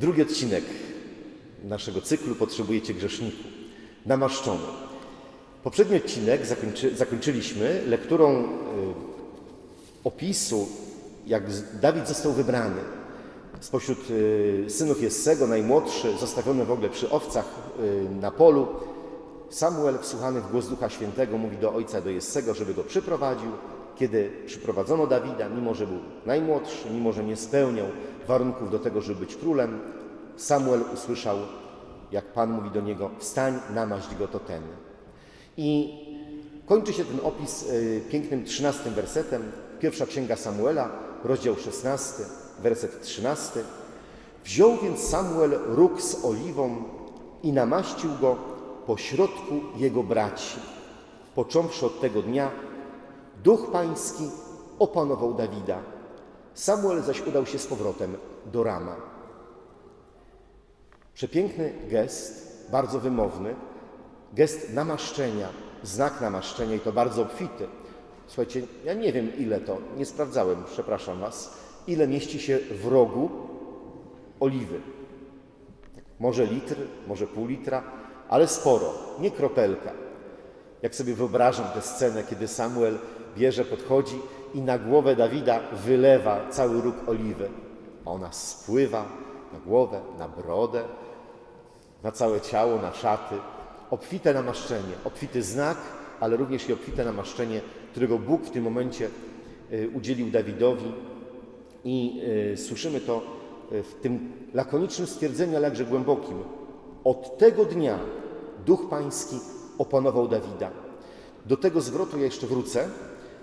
Drugi odcinek naszego cyklu Potrzebujecie grzeszniku. Namaszczony. Poprzedni odcinek zakończy, zakończyliśmy lekturą y, opisu, jak Dawid został wybrany. Spośród y, synów Jessego, najmłodszy, zostawiony w ogóle przy owcach y, na polu, Samuel, wsłuchany w głos Ducha Świętego, mówi do ojca, do Jessego, żeby go przyprowadził. Kiedy przyprowadzono Dawida, mimo że był najmłodszy, mimo że nie spełniał warunków do tego, żeby być królem, Samuel usłyszał, jak Pan mówi do niego, wstań, namaść go to ten. I kończy się ten opis y, pięknym trzynastym wersetem. Pierwsza księga Samuela, rozdział 16, werset 13. Wziął więc Samuel róg z oliwą i namaścił go po środku jego braci. Począwszy od tego dnia, duch pański opanował Dawida. Samuel zaś udał się z powrotem do Rama. Przepiękny gest, bardzo wymowny, gest namaszczenia, znak namaszczenia i to bardzo obfity. Słuchajcie, ja nie wiem ile to, nie sprawdzałem, przepraszam Was, ile mieści się w rogu oliwy. Może litr, może pół litra, ale sporo, nie kropelka. Jak sobie wyobrażam tę scenę, kiedy Samuel bierze, podchodzi i na głowę Dawida wylewa cały róg oliwy. Ona spływa na głowę, na brodę, na całe ciało, na szaty. Obfite namaszczenie, obfity znak, ale również i obfite namaszczenie, którego Bóg w tym momencie y, udzielił Dawidowi. I y, słyszymy to y, w tym lakonicznym stwierdzeniu, ale jakże głębokim. Od tego dnia Duch Pański opanował Dawida. Do tego zwrotu ja jeszcze wrócę.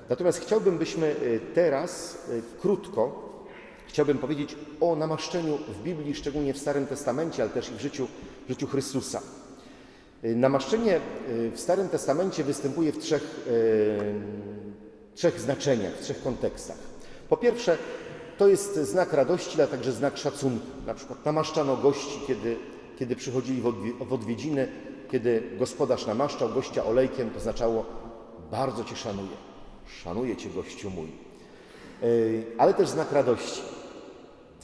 Natomiast chciałbym, byśmy teraz krótko Chciałbym powiedzieć o namaszczeniu w Biblii, szczególnie w Starym Testamencie, ale też i w życiu, życiu Chrystusa. Y, Namaszczenie y, w Starym Testamencie występuje w trzech, y, trzech znaczeniach, w trzech kontekstach. Po pierwsze, to jest znak radości, ale także znak szacunku. Na przykład namaszczano gości, kiedy, kiedy przychodzili w odwi- w odwiedziny, kiedy gospodarz namaszczał gościa olejkiem, to oznaczało bardzo Cię szanuję. Szanuję Cię, gościu mój. Ale też znak radości.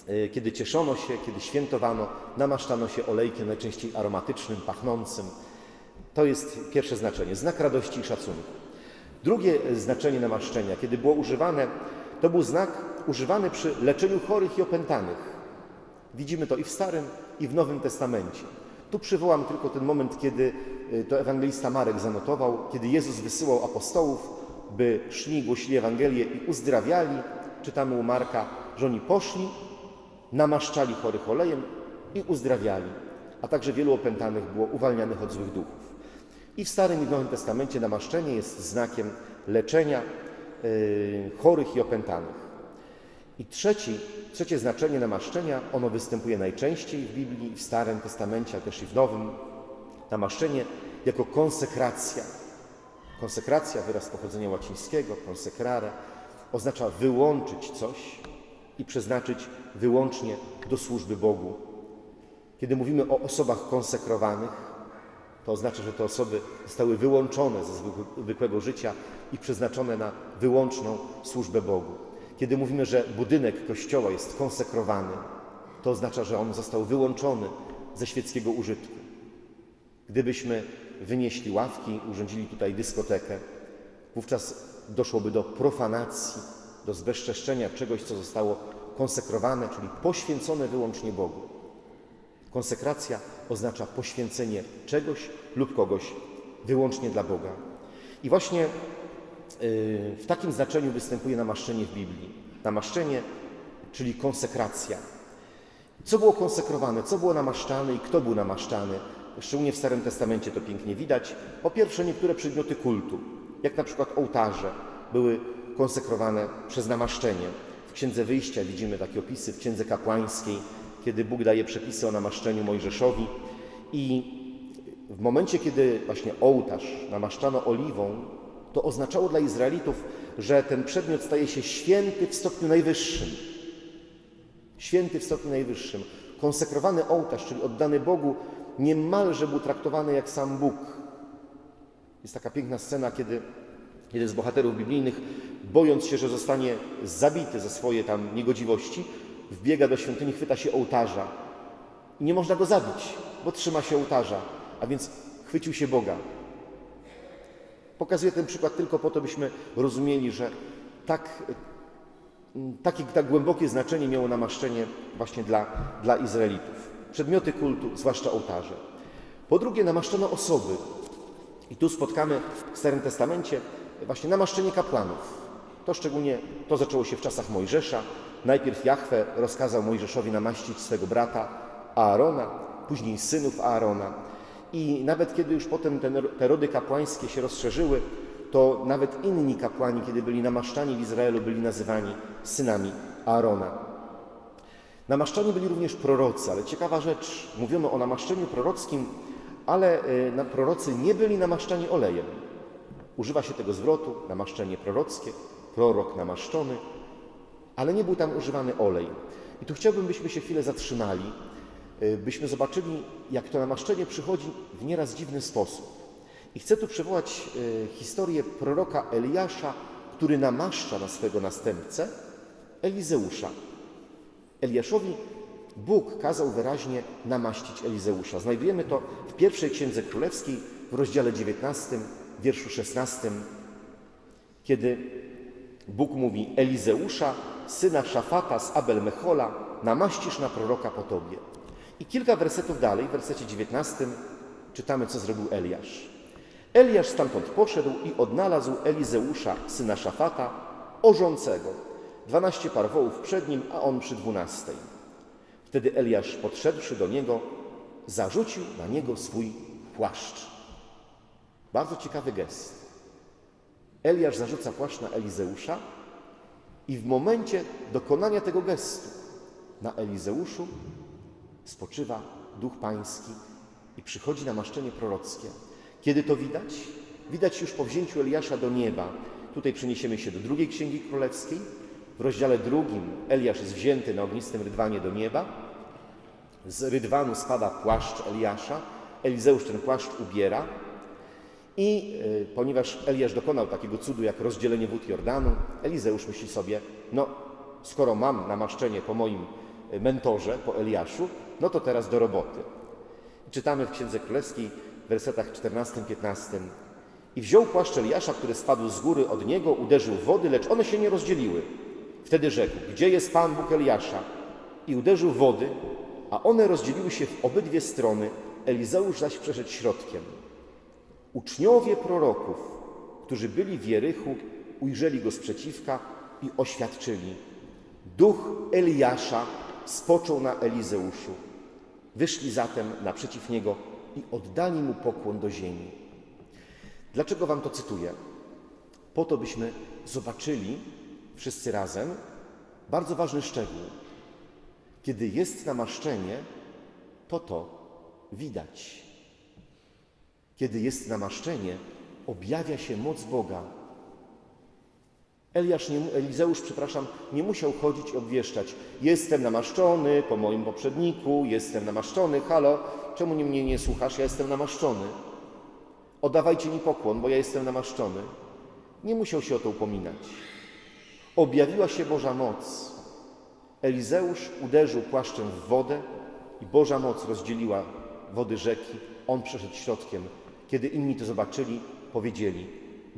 Y, Kiedy cieszono się, kiedy świętowano, namaszczano się olejkiem najczęściej aromatycznym, pachnącym. To jest pierwsze znaczenie, znak radości i szacunku. Drugie y, znaczenie namaszczenia, kiedy było używane, to był znak używany przy leczeniu chorych i opętanych. Widzimy to i w Starym, i w Nowym Testamencie. Tu przywołam tylko ten moment, kiedy y, to ewangelista Marek zanotował, kiedy Jezus wysyłał apostołów, by szli, głosili Ewangelię i uzdrawiali. Czytamy u Marka, że oni poszli, namaszczali chorych olejem i uzdrawiali, a także wielu opętanych było uwalnianych od złych duchów. I w Starym i Nowym Testamencie namaszczenie jest znakiem leczenia y, chorych i opętanych. I trzeci, trzecie znaczenie namaszczenia, ono występuje najczęściej w Biblii, w Starym Testamencie, ale też i w Nowym. Namaszczenie jako konsekracja. Konsekracja, wyraz pochodzenia łacińskiego, consecrare, oznacza wyłączyć coś i przeznaczyć wyłącznie do służby Bogu. Kiedy mówimy o osobach konsekrowanych, to oznacza, że te osoby zostały wyłączone ze zwykłego życia i przeznaczone na wyłączną służbę Bogu. Kiedy mówimy, że budynek kościoła jest konsekrowany, to oznacza, że on został wyłączony ze świeckiego użytku. Gdybyśmy wynieśli ławki, urządzili tutaj dyskotekę, wówczas doszłoby do profanacji, do zbezczeszczenia czegoś, co zostało konsekrowane, czyli poświęcone wyłącznie Bogu. Konsekracja oznacza poświęcenie czegoś lub kogoś wyłącznie dla Boga. I właśnie yy, w takim znaczeniu występuje namaszczenie w Biblii. Namaszczenie, czyli konsekracja. Co było konsekrowane, co było namaszczane i kto był namaszczany? Szczególnie w Starym Testamencie to pięknie widać. Po pierwsze, niektóre przedmioty kultu, jak na przykład ołtarze, były konsekrowane przez namaszczenie. W Księdze Wyjścia widzimy takie opisy, w Księdze Kapłańskiej, kiedy Bóg daje przepisy o namaszczeniu Mojżeszowi i w momencie, kiedy właśnie ołtarz namaszczano oliwą, to oznaczało dla Izraelitów, że ten przedmiot staje się święty w stopniu najwyższym. Święty w stopniu najwyższym. Konsekrowany ołtarz, czyli oddany Bogu, niemalże był traktowany jak sam Bóg. Jest taka piękna scena, kiedy jeden z bohaterów biblijnych, bojąc się, że zostanie zabity za swoje tam niegodziwości, wbiega do świątyni, chwyta się ołtarza I nie można go zabić, bo trzyma się ołtarza, a więc chwycił się Boga. Pokazuję ten przykład tylko po to, byśmy rozumieli, że tak, takie tak głębokie znaczenie miało namaszczenie właśnie dla, dla Izraelitów. Przedmioty kultu, zwłaszcza ołtarze. Po drugie, namaszczono osoby. I tu spotkamy w Starym Testamencie właśnie namaszczenie kapłanów. To szczególnie to zaczęło się w czasach Mojżesza. Najpierw Jahwe rozkazał Mojżeszowi namaścić swego brata Aarona, później synów Aarona. I nawet kiedy już potem te, rody kapłańskie się rozszerzyły, to nawet inni kapłani, kiedy byli namaszczani w Izraelu, byli nazywani synami Aarona. Namaszczani byli również prorocy, ale ciekawa rzecz, mówiono o namaszczeniu prorockim, ale y, prorocy nie byli namaszczani olejem. Używa się tego zwrotu, namaszczenie prorockie, prorok namaszczony, ale nie był tam używany olej. I tu chciałbym, byśmy się chwilę zatrzymali, y, byśmy zobaczyli, jak to namaszczenie przychodzi w nieraz dziwny sposób. I chcę tu przywołać y, historię proroka Eliasza, który namaszcza na swego następcę Elizeusza. Eliaszowi Bóg kazał wyraźnie namaścić Elizeusza. Znajdujemy to w pierwszej księdze królewskiej w rozdziale 19, wierszu 16, kiedy Bóg mówi Elizeusza, syna Szafata z Abel Mechola, namaścisz na proroka po tobie. I kilka wersetów dalej, w wersecie 19, czytamy, co zrobił Eliasz. Eliasz stamtąd poszedł i odnalazł Elizeusza, syna Szafata, orzącego. Dwanaście par wołów przed nim, a on przy dwunastej. Wtedy Eliasz, podszedłszy do niego, zarzucił na niego swój płaszcz. Bardzo ciekawy gest. Eliasz zarzuca płaszcz na Elizeusza i w momencie dokonania tego gestu na Elizeuszu spoczywa Duch Pański i przychodzi namaszczenie prorockie. Kiedy to widać? Widać już po wzięciu Eliasza do nieba. Tutaj przeniesiemy się do drugiej Księgi Królewskiej. W rozdziale drugim Eliasz jest wzięty na ognistym rydwanie do nieba. Z rydwanu spada płaszcz Eliasza. Elizeusz ten płaszcz ubiera. I y, ponieważ Eliasz dokonał takiego cudu jak rozdzielenie wód Jordanu, Elizeusz myśli sobie, no skoro mam namaszczenie po moim y, mentorze, po Eliaszu, no to teraz do roboty. Czytamy w Księdze Królewskiej w wersetach 14-15. I wziął płaszcz Eliasza, który spadł z góry od niego, uderzył w wody, lecz one się nie rozdzieliły. Wtedy rzekł, gdzie jest Pan Bóg Eliasza? I uderzył w wody, a one rozdzieliły się w obydwie strony, Elizeusz zaś przeszedł środkiem. Uczniowie proroków, którzy byli w Jerychu, ujrzeli go sprzeciwka i oświadczyli. Duch Eliasza spoczął na Elizeuszu. Wyszli zatem naprzeciw niego i oddali mu pokłon do ziemi. Dlaczego wam to cytuję? Po to, byśmy zobaczyli wszyscy razem bardzo ważny szczegół. Kiedy jest namaszczenie, to to widać. Kiedy jest namaszczenie, objawia się moc Boga. Eliasz, nie, Elizeusz, przepraszam, nie musiał chodzić i obwieszczać. Jestem namaszczony po moim poprzedniku, jestem namaszczony, halo, czemu nie mnie nie słuchasz? Ja jestem namaszczony. Oddawajcie mi pokłon, bo ja jestem namaszczony. Nie musiał się o to upominać. Objawiła się Boża moc. Elizeusz uderzył płaszczem w wodę i Boża moc rozdzieliła wody rzeki. On przeszedł środkiem. Kiedy inni to zobaczyli, powiedzieli: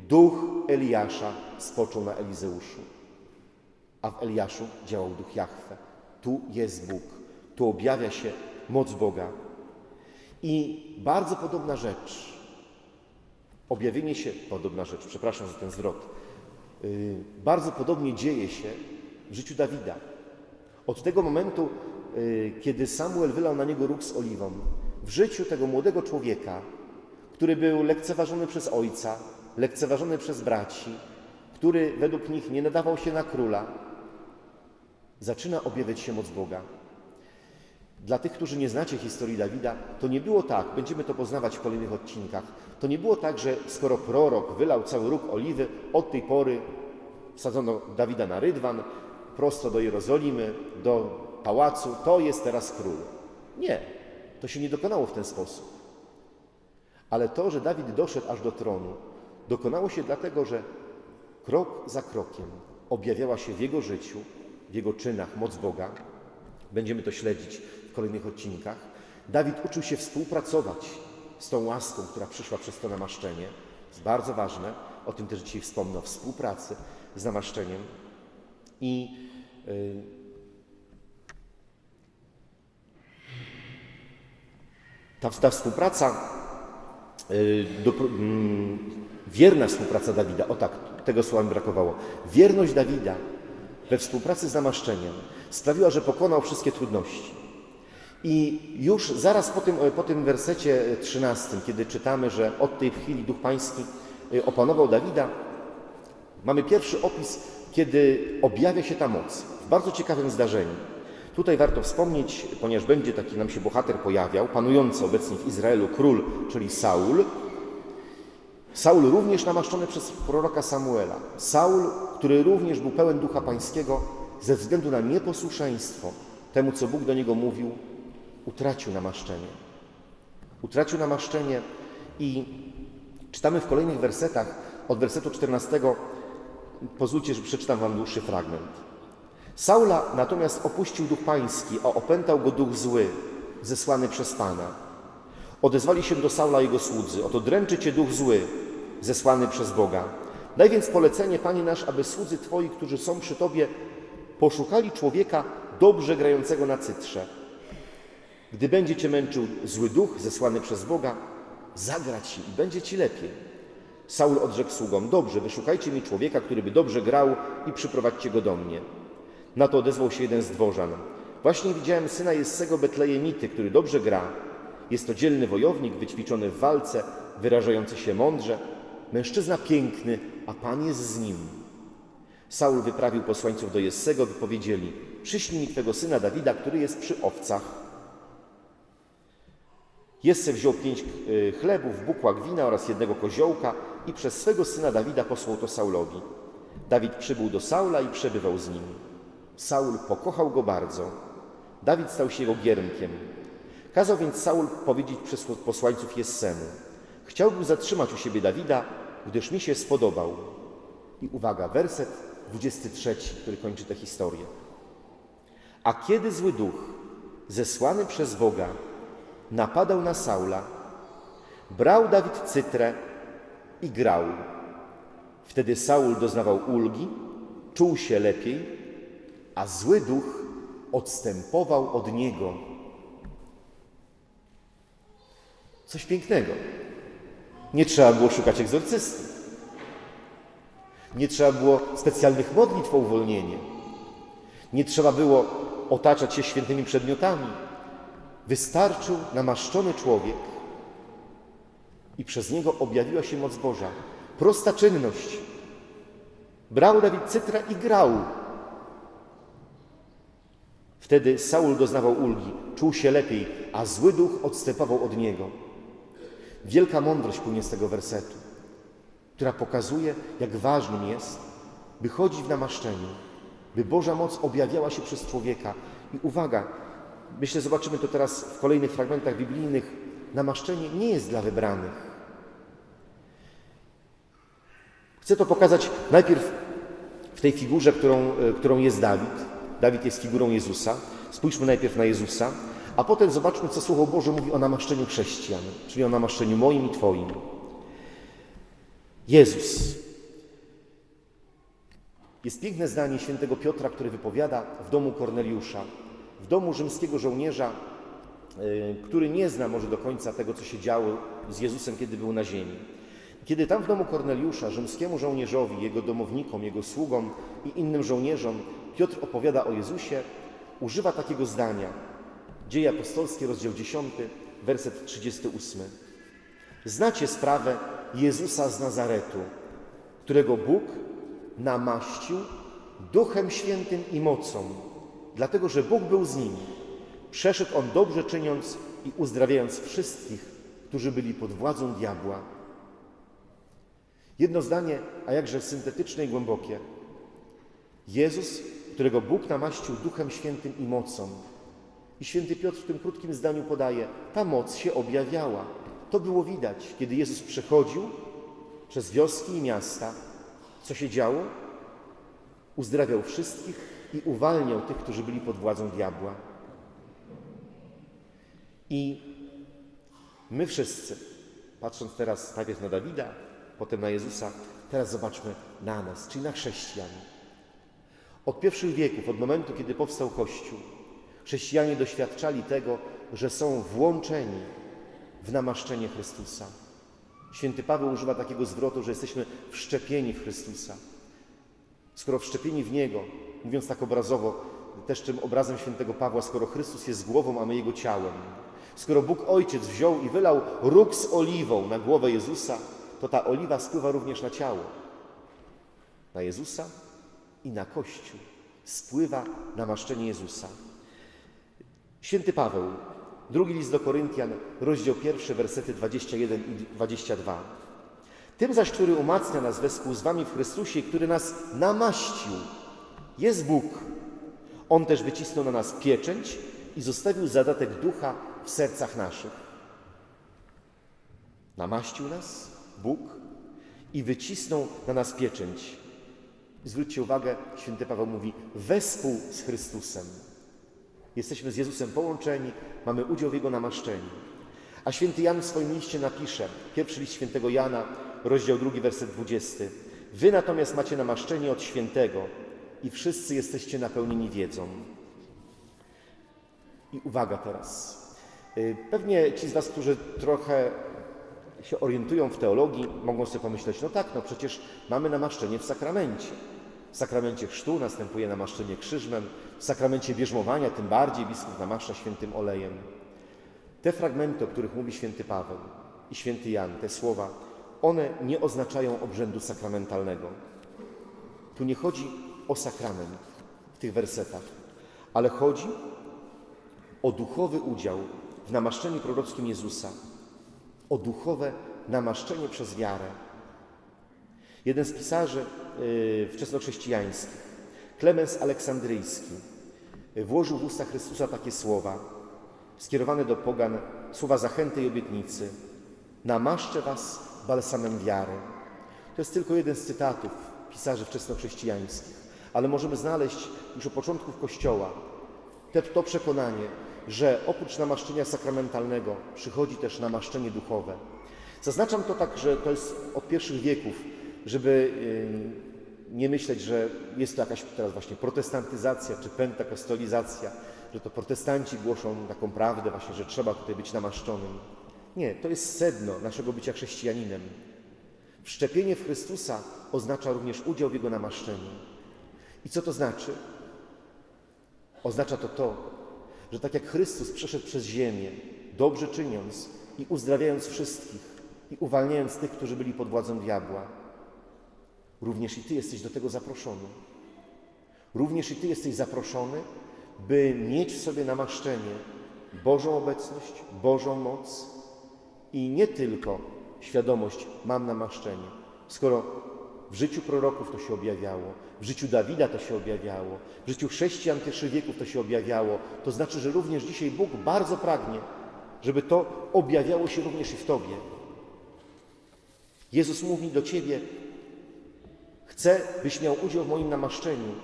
Duch Eliasza spoczął na Elizeuszu. A w Eliaszu działał duch Jahwe. Tu jest Bóg. Tu objawia się moc Boga. I bardzo podobna rzecz, objawienie się, podobna rzecz, przepraszam za ten zwrot, yy, bardzo podobnie dzieje się w życiu Dawida. Od tego momentu, yy, kiedy Samuel wylał na niego róg z oliwą, w życiu tego młodego człowieka, który był lekceważony przez ojca, lekceważony przez braci, który według nich nie nadawał się na króla, zaczyna objawiać się moc Boga. Dla tych, którzy nie znacie historii Dawida, to nie było tak, będziemy to poznawać w kolejnych odcinkach, to nie było tak, że skoro prorok wylał cały róg oliwy, od tej pory wsadzono Dawida na rydwan, prosto do Jerozolimy, do pałacu, to jest teraz król. Nie, to się nie dokonało w ten sposób. Ale to, że Dawid doszedł aż do tronu, dokonało się dlatego, że krok za krokiem objawiała się w jego życiu, w jego czynach moc Boga. Będziemy to śledzić w kolejnych odcinkach. Dawid uczył się współpracować z tą łaską, która przyszła przez to namaszczenie. Jest bardzo ważne. O tym też dzisiaj wspomnę, o współpracy z namaszczeniem. I y, ta, ta współpraca, do, mm, wierna współpraca Dawida, o tak, tego słowa mi brakowało. Wierność Dawida we współpracy z namaszczeniem sprawiła, że pokonał wszystkie trudności. I już zaraz po tym, po tym wersecie 13, kiedy czytamy, że od tej chwili Duch Pański y, opanował Dawida, mamy pierwszy opis, kiedy objawia się ta moc w bardzo ciekawym zdarzeniu. Tutaj warto wspomnieć, ponieważ będzie taki nam się bohater pojawiał, panujący obecnie w Izraelu król, czyli Saul. Saul również namaszczony przez proroka Samuela. Saul, który również był pełen ducha pańskiego, ze względu na nieposłuszeństwo temu, co Bóg do niego mówił, utracił namaszczenie. Utracił namaszczenie i czytamy w kolejnych wersetach, od wersetu 14, pozwólcie, że przeczytam wam dłuższy fragment. Saula natomiast opuścił duch pański, a opętał go duch zły, zesłany przez Pana. Odezwali się do Saula jego słudzy, oto dręczy cię duch zły, zesłany przez Boga. Daj więc polecenie, Panie nasz, aby słudzy Twoi, którzy są przy Tobie, poszukali człowieka dobrze grającego na cytrze. Gdy będzie Cię męczył zły duch zesłany przez Boga, zagrać Ci i będzie Ci lepiej. Saul odrzekł sługom, dobrze, wyszukajcie mi człowieka, który by dobrze grał i przyprowadźcie go do mnie. Na to odezwał się jeden z dworzan. Właśnie widziałem syna Jessego Betlejemity, który dobrze gra. Jest to dzielny wojownik, wyćwiczony w walce, wyrażający się mądrze. Mężczyzna piękny, a Pan jest z nim. Saul wyprawił posłańców do Jessego, by powiedzieli: Przyślij mi twego syna Dawida, który jest przy owcach. Jesse wziął pięć y, chlebów, bukłak wina oraz jednego koziołka i przez swego syna Dawida posłał to Saulowi. Dawid przybył do Saula i przebywał z nim. Saul pokochał go bardzo. Dawid stał się jego giermkiem. Kazał więc Saul powiedzieć przez posłańców Jessemu: Chciałbym zatrzymać u siebie Dawida, gdyż mi się spodobał. I uwaga, werset 23, który kończy tę historię. A kiedy zły duch, zesłany przez Boga, napadał na Saula, brał Dawid cytrę i grał. Wtedy Saul doznawał ulgi, czuł się lepiej, a zły duch odstępował od niego. Coś pięknego. Nie trzeba było szukać egzorcysty. Nie trzeba było specjalnych modlitw o uwolnienie. Nie trzeba było otaczać się świętymi przedmiotami. Wystarczył namaszczony człowiek i przez niego objawiła się moc Boża. Prosta czynność. Brał Dawid cytrę i grał. Wtedy Saul doznawał ulgi, czuł się lepiej, a zły duch odstępował od niego. Wielka mądrość płynie z tego wersetu, która pokazuje, jak ważnym jest, by chodzić w namaszczeniu, by Boża moc objawiała się przez człowieka. I uwaga, myślę, zobaczymy to teraz w kolejnych fragmentach biblijnych, namaszczenie nie jest dla wybranych. Chcę to pokazać najpierw w tej figurze, którą, którą jest Dawid. Dawid jest figurą Jezusa. Spójrzmy najpierw na Jezusa, a potem zobaczmy, co Słowo Boże mówi o namaszczeniu chrześcijan, czyli o namaszczeniu moim i Twoim. Jezus. Jest piękne zdanie świętego Piotra, który wypowiada w domu Korneliusza, w domu rzymskiego żołnierza, y, który nie zna może do końca tego, co się działo z Jezusem, kiedy był na ziemi. Kiedy tam w domu Korneliusza, rzymskiemu żołnierzowi, jego domownikom, jego sługom i innym żołnierzom Piotr opowiada o Jezusie, używa takiego zdania. Dzieje apostolskie, rozdział 10, werset 38. Znacie sprawę Jezusa z Nazaretu, którego Bóg namaścił Duchem Świętym i mocą, dlatego że Bóg był z nim. Przeszedł on dobrze czyniąc i uzdrawiając wszystkich, którzy byli pod władzą diabła. Jedno zdanie, a jakże syntetyczne i głębokie. Jezus, którego Bóg namaścił Duchem Świętym i mocą. I święty Piotr w tym krótkim zdaniu podaje, ta moc się objawiała. To było widać, kiedy Jezus przechodził przez wioski i miasta. Co się działo? Uzdrawiał wszystkich i uwalniał tych, którzy byli pod władzą diabła. I my wszyscy, patrząc teraz najpierw na Dawida, potem na Jezusa, teraz zobaczmy na nas, czyli na chrześcijan. Od pierwszych wieków, od momentu, kiedy powstał Kościół, chrześcijanie doświadczali tego, że są włączeni w namaszczenie Chrystusa. Święty Paweł używa takiego zwrotu, że jesteśmy wszczepieni w Chrystusa. Skoro wszczepieni w Niego, mówiąc tak obrazowo, też tym obrazem świętego Pawła, skoro Chrystus jest głową, a my Jego ciałem, skoro Bóg Ojciec wziął i wylał róg z oliwą na głowę Jezusa, to ta oliwa spływa również na ciało. Na Jezusa i na Kościół. Spływa namaszczenie Jezusa. Święty Paweł, drugi list do Koryntian, rozdział pierwszy, wersety 21 i 22. Tym zaś, który umacnia nas wespół z wami w Chrystusie, który nas namaścił, jest Bóg. On też wycisnął na nas pieczęć i zostawił zadatek ducha w sercach naszych. Namaścił nas Bóg i wycisnął na nas pieczęć. Zwróćcie uwagę, święty Paweł mówi, wespół z Chrystusem. Jesteśmy z Jezusem połączeni, mamy udział w Jego namaszczeniu. A święty Jan w swoim liście napisze, pierwszy list świętego Jana, rozdział drugi, werset 20. Wy natomiast macie namaszczenie od świętego i wszyscy jesteście napełnieni wiedzą. I uwaga teraz. Y, Pewnie ci z Was, którzy trochę się orientują w teologii, mogą sobie pomyśleć, no tak, no przecież mamy namaszczenie w sakramencie. W sakramencie chrztu następuje namaszczenie krzyżmem, w sakramencie bierzmowania tym bardziej biskup namaszcza świętym olejem. Te fragmenty, o których mówi święty Paweł i święty Jan, te słowa, one nie oznaczają obrzędu sakramentalnego. Tu nie chodzi o sakrament w tych wersetach, ale chodzi o duchowy udział w namaszczeniu prorockim Jezusa, o duchowe namaszczenie przez wiarę. Jeden z pisarzy wczesnochrześcijańskich, Klemens Aleksandryjski, włożył w usta Chrystusa takie słowa, skierowane do pogan, słowa zachęty i obietnicy. Namaszczę was balsamem wiary. To jest tylko jeden z cytatów pisarzy wczesnochrześcijańskich, ale możemy znaleźć już od początków Kościoła te, to przekonanie, że oprócz namaszczenia sakramentalnego przychodzi też namaszczenie duchowe. Zaznaczam to tak, że to jest od pierwszych wieków, żeby yy, nie myśleć, że jest to jakaś teraz właśnie protestantyzacja czy pentakostalizacja, że to protestanci głoszą taką prawdę właśnie, że trzeba tutaj być namaszczonym. Nie, to jest sedno naszego bycia chrześcijaninem. Wszczepienie w Chrystusa oznacza również udział w Jego namaszczeniu. I co to znaczy? Oznacza to to, że tak jak Chrystus przeszedł przez ziemię, dobrze czyniąc i uzdrawiając wszystkich i uwalniając tych, którzy byli pod władzą diabła, również i Ty jesteś do tego zaproszony. Również i Ty jesteś zaproszony, by mieć w sobie namaszczenie, Bożą obecność, Bożą moc i nie tylko świadomość, mam namaszczenie. Skoro w życiu proroków to się objawiało, w życiu Dawida to się objawiało, w życiu chrześcijan pierwszych wieków to się objawiało, to znaczy, że również dzisiaj Bóg bardzo pragnie, żeby to objawiało się również i w Tobie. Jezus mówi do Ciebie, chcę, byś miał udział w moim namaszczeniu,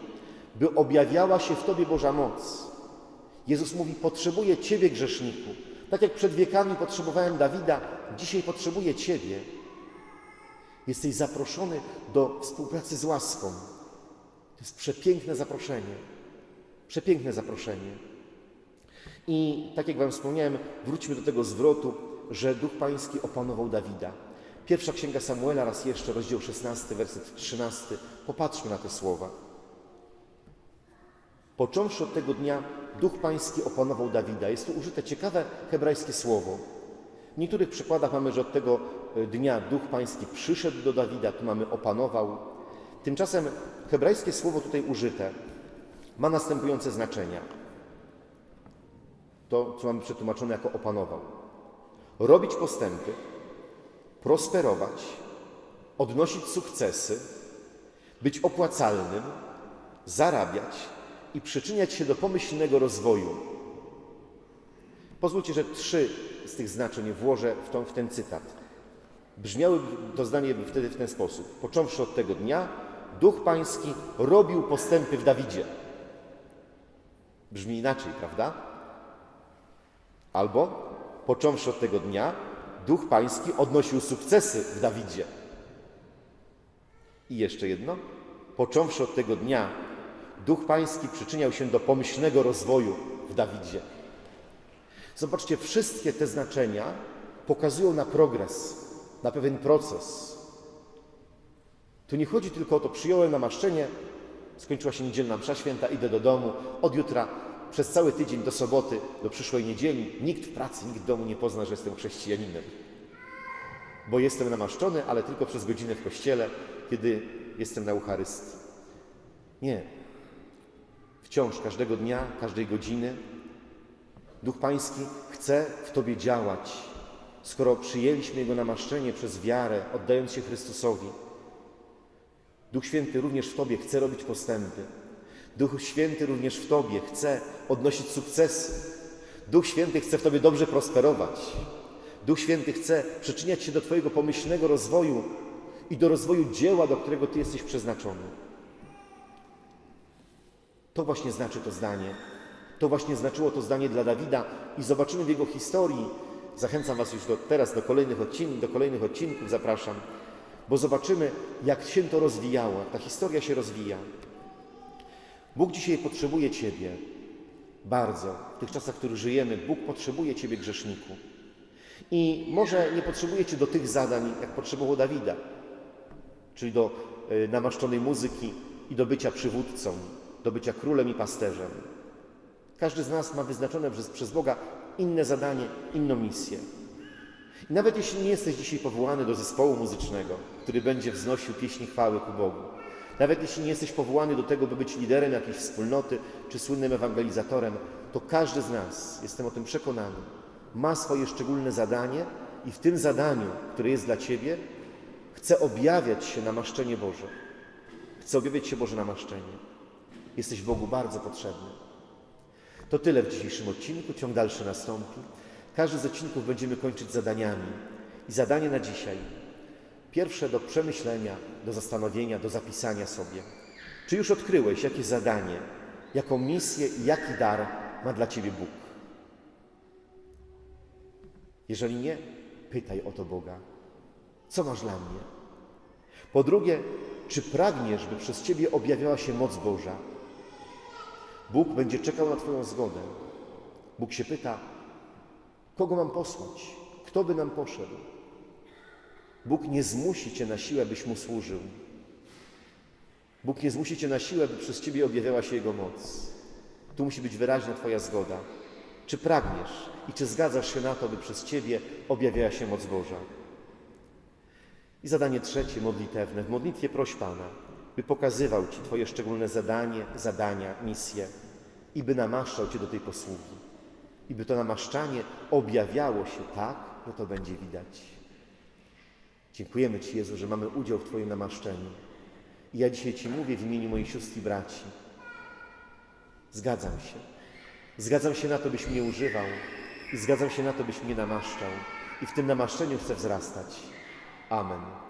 by objawiała się w Tobie Boża moc. Jezus mówi, potrzebuję Ciebie, grzeszniku. Tak jak przed wiekami potrzebowałem Dawida, dzisiaj potrzebuję Ciebie. Jesteś zaproszony do współpracy z łaską. To jest przepiękne zaproszenie. Przepiękne zaproszenie. I tak jak Wam wspomniałem, wróćmy do tego zwrotu, że Duch Pański opanował Dawida. Pierwsza Księga Samuela, raz jeszcze, rozdział 16, werset 13. Popatrzmy na te słowa. Począwszy od tego dnia, Duch Pański opanował Dawida. Jest tu użyte ciekawe hebrajskie słowo. W niektórych przykładach mamy, że od tego dnia Duch Pański przyszedł do Dawida, tu mamy opanował. Tymczasem hebrajskie słowo tutaj użyte ma następujące znaczenia. To, co mamy przetłumaczone jako opanował. Robić postępy, prosperować, odnosić sukcesy, być opłacalnym, zarabiać i przyczyniać się do pomyślnego rozwoju. Pozwólcie, że trzy z tych znaczeń włożę w, tą, w ten cytat. Brzmiały to zdanie wtedy w ten sposób. Począwszy od tego dnia, Duch Pański robił postępy w Dawidzie. Brzmi inaczej, prawda? Albo począwszy od tego dnia, Duch Pański odnosił sukcesy w Dawidzie. I jeszcze jedno. Począwszy od tego dnia, Duch Pański przyczyniał się do pomyślnego rozwoju w Dawidzie. Zobaczcie, wszystkie te znaczenia pokazują na progres, na pewien proces. Tu nie chodzi tylko o to, przyjąłem namaszczenie, skończyła się niedzielna msza święta, idę do domu, od jutra przez cały tydzień do soboty, do przyszłej niedzieli, nikt w pracy, nikt w domu nie pozna, że jestem chrześcijaninem. Bo jestem namaszczony, ale tylko przez godzinę w kościele, kiedy jestem na Eucharystii. Nie. Wciąż każdego dnia, każdej godziny Duch Pański chce w Tobie działać. Skoro przyjęliśmy Jego namaszczenie przez wiarę, oddając się Chrystusowi, Duch Święty również w Tobie chce robić postępy. Duch Święty również w Tobie chce odnosić sukcesy. Duch Święty chce w Tobie dobrze prosperować. Duch Święty chce przyczyniać się do Twojego pomyślnego rozwoju i do rozwoju dzieła, do którego Ty jesteś przeznaczony. To właśnie znaczy to zdanie. To właśnie znaczyło to zdanie dla Dawida i zobaczymy w jego historii. Zachęcam Was już do, teraz do kolejnych odcinków, do kolejnych odcinków zapraszam, bo zobaczymy, jak się to rozwijało, ta historia się rozwija. Bóg dzisiaj potrzebuje Ciebie bardzo. W tych czasach, w których żyjemy, Bóg potrzebuje Ciebie, grzeszniku. I może nie potrzebuje Cię do tych zadań, jak potrzebował Dawida, czyli do y, namaszczonej muzyki i do bycia przywódcą, do bycia królem i pasterzem. Każdy z nas ma wyznaczone przez, przez Boga inne zadanie, inną misję. I nawet jeśli nie jesteś dzisiaj powołany do zespołu muzycznego, który będzie wznosił pieśni chwały ku Bogu, nawet jeśli nie jesteś powołany do tego, by być liderem jakiejś wspólnoty czy słynnym ewangelizatorem, to każdy z nas, jestem o tym przekonany, ma swoje szczególne zadanie i w tym zadaniu, które jest dla Ciebie, chce objawiać się namaszczenie Boże. Chce objawiać się Boże namaszczenie. Jesteś Bogu bardzo potrzebny. To tyle w dzisiejszym odcinku, ciąg dalszy nastąpi. Każdy z odcinków będziemy kończyć zadaniami. I zadanie na dzisiaj. Pierwsze do przemyślenia, do zastanowienia, do zapisania sobie. Czy już odkryłeś, jakie zadanie, jaką misję i jaki dar ma dla Ciebie Bóg? Jeżeli nie, pytaj o to Boga. Co masz dla mnie? Po drugie, czy pragniesz, by przez Ciebie objawiała się moc Boża? Bóg będzie czekał na Twoją zgodę. Bóg się pyta, kogo mam posłać? Kto by nam poszedł? Bóg nie zmusi Cię na siłę, byś Mu służył. Bóg nie zmusi Cię na siłę, by przez Ciebie objawiała się Jego moc. Tu musi być wyraźna Twoja zgoda. Czy pragniesz i czy zgadzasz się na to, by przez Ciebie objawiała się moc Boża? I zadanie trzecie, modlitewne. W modlitwie proś Pana, by pokazywał Ci Twoje szczególne zadanie, zadania, misje i by namaszczał Cię do tej posługi. I by to namaszczanie objawiało się tak, że to będzie widać. Dziękujemy Ci, Jezu, że mamy udział w Twoim namaszczeniu. I ja dzisiaj Ci mówię w imieniu moich sióstr i braci. Zgadzam się. Zgadzam się na to, byś mnie używał i zgadzam się na to, byś mnie namaszczał. I w tym namaszczeniu chcę wzrastać. Amen.